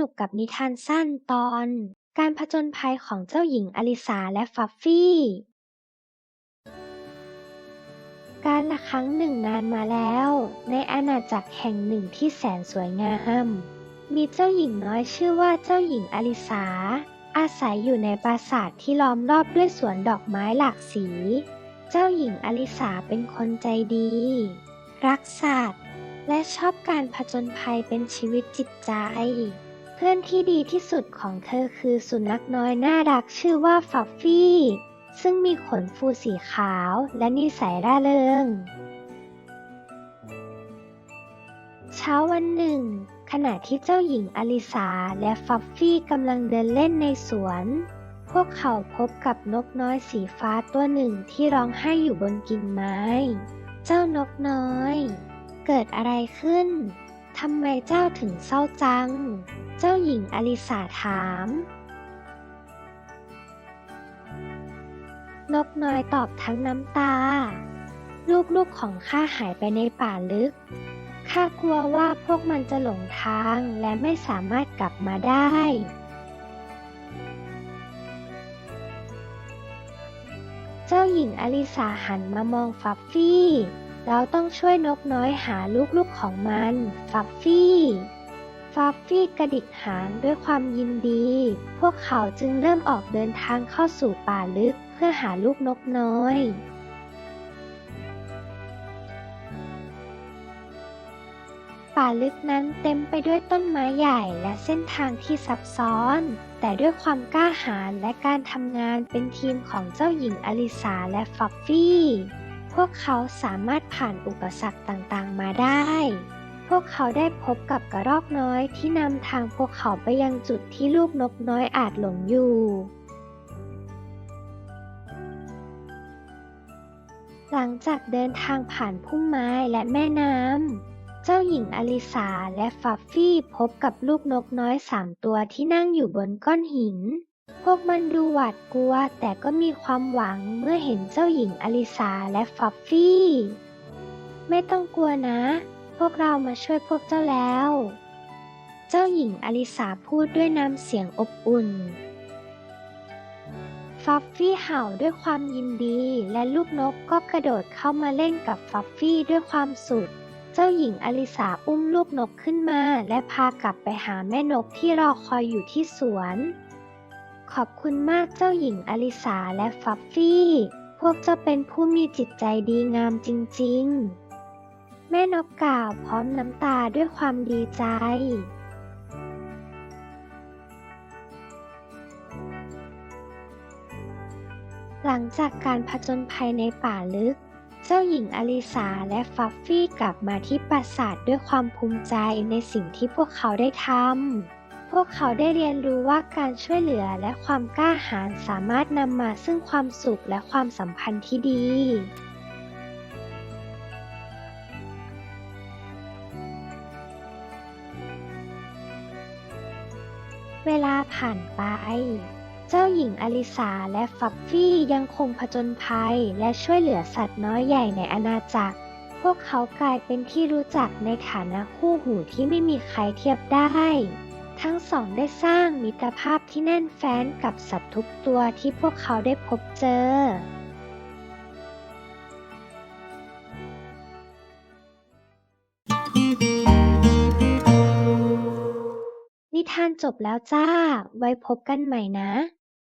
นุกกับนิทานสั้นตอน การผจญภัยของเจ้าหญิงอลิซาและฟัฟฟี่ การละครั้งหนึ่งนานมาแล้ว ในอาณาจักรแห่งหนึ่งที่แสนสวยงาม มีเจ้าหญิงน้อยชื่อว่าเจ้าหญิงอลิซาอาศัยอยู่ในปราสาทที่ล้อมรอบด้วยสวนดอกไม้หลากสี เจ้าหญิงอลิซาเป็นคนใจดี รักสัตว์และชอบการผจญภัยเป็นชีวิตจิตใจ พื่อนที่ดีที่สุดของเธอคือสุนัขน้อยน่ารักชื่อว่าฟัฟฟี่ ซึ่งมีขนฟูสีขาวและนิสัยร่าเริง เช้าวันหนึ่ง ขณะที่เจ้าหญิงอลิซาและฟัฟฟี่กำลังเดินเล่นในสวน พวกเขาพบกับนกน้อยสีฟ้าตัวหนึ่งที่ร้องไห้อยู่บนกิ่งไม้ เจ้านกน้อย เกิดอะไรขึ้น ทำไมเจ้าถึงเศร้าจัง เจ้าหญิงอลิสาถาม นกน้อยตอบทั้งน้ำตา ลูกๆของข้าหายไปในป่าลึก ข้ากลัวว่าพวกมันจะหลงทางและไม่สามารถกลับมาได้ เจ้าหญิงอลิสาหันมามองฟัฟฟี่ เราต้องช่วยนกน้อยหาลูกๆของมัน ฟัฟฟี่ฟัฟฟี่กระดิกหางด้วยความยินดี พวกเขาจึงเริ่มออกเดินทางเข้าสู่ป่าลึกเพื่อหาลูกนกน้อย ป่าลึกนั้นเต็มไปด้วยต้นไม้ใหญ่และเส้นทางที่ซับซ้อน แต่ด้วยความกล้าหาญและการทำงานเป็นทีมของเจ้าหญิงอลิสาและฟัฟฟี่ พวกเขาสามารถผ่านอุปสรรคต่างๆ มาได้ พวกเขาได้พบกับกระรอกน้อยที่นำทางพวกเขาไปยังจุดที่ลูกนกน้อยอาจหลงอยู่ หลังจากเดินทางผ่านพุ่มไม้และแม่น้ำ เจ้าหญิงอลิสาและฟัฟฟี่พบกับลูกนกน้อยสามตัวที่นั่งอยู่บนก้อนหิน พวกมันดูหวาดกลัวแต่ก็มีความหวังเมื่อเห็นเจ้าหญิงอลิสาและฟัฟฟี่ ไม่ต้องกลัวนะ พวกเรามาช่วยพวกเจ้าแล้ว เจ้าหญิงอลิสาพูดด้วยน้ำเสียงอบอุ่น ฟัฟฟี่เห่าด้วยความยินดีและลูกนกก็กระโดดเข้ามาเล่นกับฟัฟฟี่ด้วยความสุขเจ้าหญิงอลิสาอุ้มลูกนกขึ้นมา และพากลับไปหาแม่นกที่รอคอยอยู่ที่สวน ขอบคุณมากเจ้าหญิงอลิสาและฟัฟฟี่ พวกเจ้าเป็นผู้มีจิตใจดีงามจริงๆ แม่นกกล่าวพร้อมน้ำตาด้วยความดีใจหลังจากการผจญภัยในป่าลึก เจ้าหญิงอลิสาและฟัฟฟี่กลับมาที่ปราสาทด้วยความภูมิใจในสิ่งที่พวกเขาได้ทำ พวกเขาได้เรียนรู้ว่าการช่วยเหลือและความกล้าหาญสามารถนำมาซึ่งความสุขและความสัมพันธ์ที่ดี เวลาผ่านไป เจ้าหญิงอลิสาและฟัฟฟี่ยังคงผจญภัยและช่วยเหลือสัตว์น้อยใหญ่ในอาณาจักร พวกเขากลายเป็นที่รู้จักในฐานะคู่หูที่ไม่มีใครเทียบได้ ทั้งสองได้สร้างมิตรภาพที่แน่นแฟ้นกับสัตว์ทุกตัวที่พวกเขาได้พบเจอ นิทานจบแล้วจ้า ไว้พบกันใหม่นะ